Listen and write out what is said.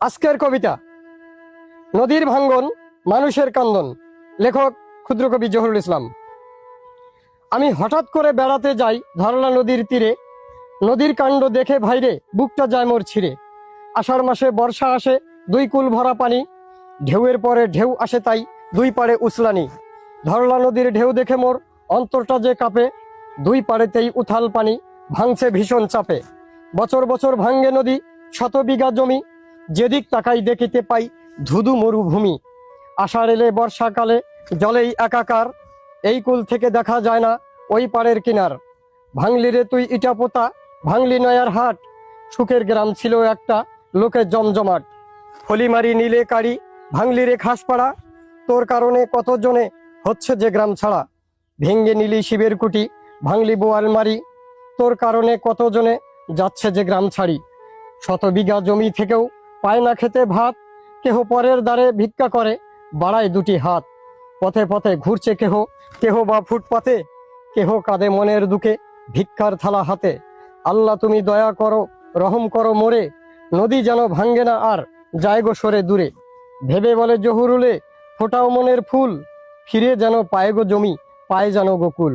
আজকের কবিতা। নদীর ভাঙ্গন, মানুষের কান্দন। লেখক ক্ষুদ্র কবি জহুরুল ইসলাম। আমি হঠাৎ করে বেড়াতে যাই ধরলা নদীর তীরে। নদীর কাণ্ড দেখে ভাইরে বুকটা যায় মোর ছিঁড়ে। আষাঢ় মাসে বর্ষা আসে, দুই কুল ভরা পানি। ঢেউয়ের পরে ঢেউ আসে তাই দুই পাড়ে উসলানি ধরলা নদীর ঢেউ দেখে মোর অন্তরটা যে কাঁপে, দুই পাড়েতেই উথাল পানি, ভাঙছে ভীষণ চাপে। বছর বছর ভাঙ্গে নদী, শত বিঘা জমি। যেদিক তাকাই দেখিতে পাই ধুধু মরুভূমি। আষাঢ় এলে বর্ষাকালে জলেই একাকার, এই কুল থেকে দেখা যায় না ওই পাড়ের কিনার। ভাঙলি রে তুই ইটা পোতা, ভাঙলি নয়ার হাট। সুখের গ্রাম ছিল একটা লোকের জমজমাট। ফলিমারি নীলে কারি ভাঙলি রে খাসপাড়া তোর কারণে কতজনে হচ্ছে যে গ্রাম ছাড়া? ভেঙ্গে নিলি শিবের কুটি, ভাঙলি বোয়ালমারি তোর কারণে কতজনে যাচ্ছে যে গ্রাম ছাড়ি? শত বিঘা জমি থেকেও পায় না খেতে ভাত, কেহ পরের দ্বারে ভিক্ষা করে, বাড়ায় দুটি হাত। পথে পথে ঘুরছে কেহ কেহ বা ফুটপাতে, কেহ কাঁদে মনের দুঃখে ভিক্ষার থালা হাতে। আল্লাহ তুমি দয়া করো, রহম করো মোরে, নদী যেন ভাঙ্গে না আর যায় গো সরে দূরে। ভেবে বলে জহুরুলে, ফোটাও মনের ফুল, ফিরে যেন পায় গো জমি, পায় যেন গোকুল